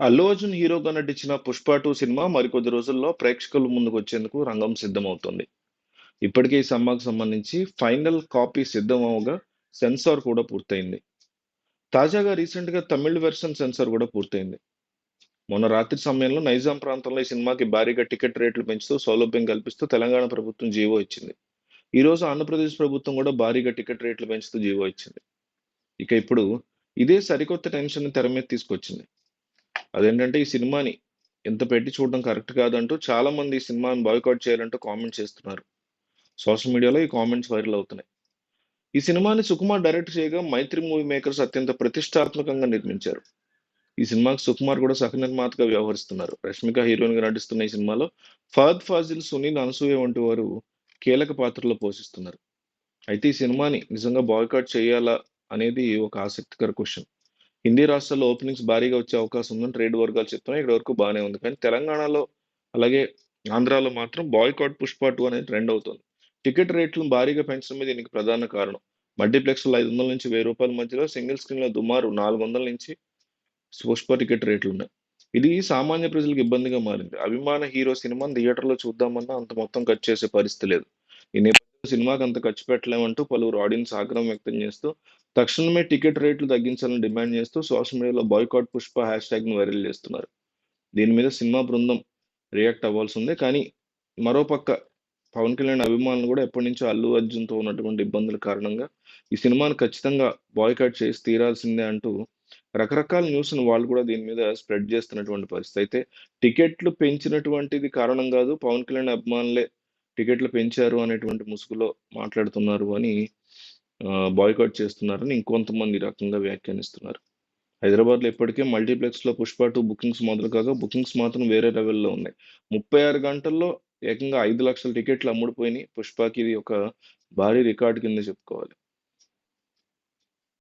అల్లు అర్జున్ హీరోగా నటించిన 'Pushpa two cinema మరికొద్ది రోజుల్లో ప్రేక్షకుల ముందుకు వచ్చేందుకు రంగం సిద్ధమవుతుంది ఇప్పటికే ఈ సినిమాకు సంబంధించి ఫైనల్ కాపీ సిద్ధం అవ్వగా సెన్సార్ కూడా పూర్తయింది. తాజాగా రీసెంట్‌గా తమిళ్ వెర్షన్ సెన్సార్ కూడా పూర్తయింది. మొన్న రాత్రి సమయంలో నైజాం ప్రాంతంలో ఈ సినిమాకి భారీగా టికెట్ రేట్లు పెంచుతూ సౌలభ్యం కల్పిస్తూ తెలంగాణ ప్రభుత్వం జీవో ఇచ్చింది. ఈరోజు ఆంధ్రప్రదేశ్ ప్రభుత్వం కూడా భారీగా టికెట్ రేట్లు పెంచుతూ జీవో ఇచ్చింది. ఇక ఇప్పుడు ఇదే సరికొత్త టెన్షన్‌ని తెర మీద తీసుకొచ్చింది. అదేంటంటే ఈ సినిమాని ఇంత పెట్టి చూడడం కరెక్ట్ కాదంటూ చాలా మంది ఈ సినిమాని బాయ్కాట్ చేయాలంటూ కామెంట్ చేస్తున్నారు. సోషల్ మీడియాలో ఈ కామెంట్స్ వైరల్ అవుతున్నాయి. ఈ సినిమాని సుకుమార్ డైరెక్ట్ చేయగా మైత్రి మూవీ మేకర్స్ అత్యంత ప్రతిష్టాత్మకంగా నిర్మించారు. ఈ సినిమాకి సుకుమార్ కూడా సహ నిర్మాతగా వ్యవహరిస్తున్నారు. రష్మిక హీరోయిన్‌గా నటిస్తున్న ఈ సినిమాలో ఫహద్ ఫాజిల్, సునీల్, అనసూయ వంటి వారు కీలక పాత్రలో పోషిస్తున్నారు. అయితే ఈ సినిమాని నిజంగా బాయ్కాట్ చేయాలా అనేది ఒక ఆసక్తికర క్వశ్చన్ హిందీ రాష్ట్రాల్లో ఓపెనింగ్స్ భారీగా వచ్చే అవకాశం ఉందని ట్రేడ్ వర్గాలు చెప్తున్నాయి. ఇక్కడ వరకు బాగానే ఉంది. కానీ తెలంగాణలో అలాగే ఆంధ్రాలో మాత్రం బాయ్కాట్ 'పుష్ప టూ అనేది ట్రెండ్ అవుతుంది టికెట్ రేట్లను భారీగా పెంచడమే దీనికి ప్రధాన కారణం. మల్టీప్లెక్స్‌లో ఐదు వందల నుంచి వెయ్యి రూపాయల మధ్యలో, సింగిల్ స్క్రీన్‌లో దుమారు నాలుగు వందల నుంచి 'పుష్ప' టికెట్ రేట్లు ఉన్నాయి ఇది సామాన్య ప్రజలకు ఇబ్బందిగా మారింది. అభిమాన హీరో సినిమాని థియేటర్‌లో చూద్దామన్నా అంత మొత్తం ఖర్చు చేసే పరిస్థితి లేదు. ఈ సినిమాకి అంత ఖర్చు పెట్టలేమంటూ పలువురు ఆడియన్స్ ఆగ్రహం వ్యక్తం చేస్తూ తక్షణమే టికెట్ రేట్లు తగ్గించాలని డిమాండ్ చేస్తూ సోషల్ మీడియాలో బాయ్కాట్ పుష్ప హ్యాష్ ట్యాగ్ను వైరల్ చేస్తున్నారు. దీని మీద సినిమా బృందం రియాక్ట్ అవ్వాల్సి ఉంది కానీ మరోపక్క పవన్ కళ్యాణ్ అభిమానులు కూడా ఎప్పటినుంచో అల్లు అర్జున్‌తో ఉన్నటువంటి ఇబ్బందుల కారణంగా ఈ సినిమాను ఖచ్చితంగా బాయ్కాట్ చేసి తీరాల్సిందే అంటూ రకరకాల న్యూస్‌ని వాళ్ళు కూడా దీని మీద స్ప్రెడ్ చేస్తున్నటువంటి పరిస్థితి. అయితే టికెట్లు పెంచినటువంటిది కారణం కాదు. పవన్ కళ్యాణ్ అభిమానులే టికెట్లు పెంచారు అనేటువంటి ముసుగులో మాట్లాడుతున్నారు అని బాయ్కాట్ చేస్తున్నారని ఇంకొంతమంది రకంగా వ్యాఖ్యానిస్తున్నారు. హైదరాబాద్‌లో ఇప్పటికే మల్టీప్లెక్స్‌లో 'పుష్ప టూ బుకింగ్స్ మొదలు కాగా బుకింగ్స్ మాత్రం వేరే లెవెల్‌లో ఉన్నాయి. 36 గంటల్లో ఏకంగా ఐదు లక్షల టికెట్లు అమ్ముడుపోయినాయి. 'పుష్ప'కి ఇది ఒక భారీ రికార్డ్ కింద చెప్పుకోవాలి.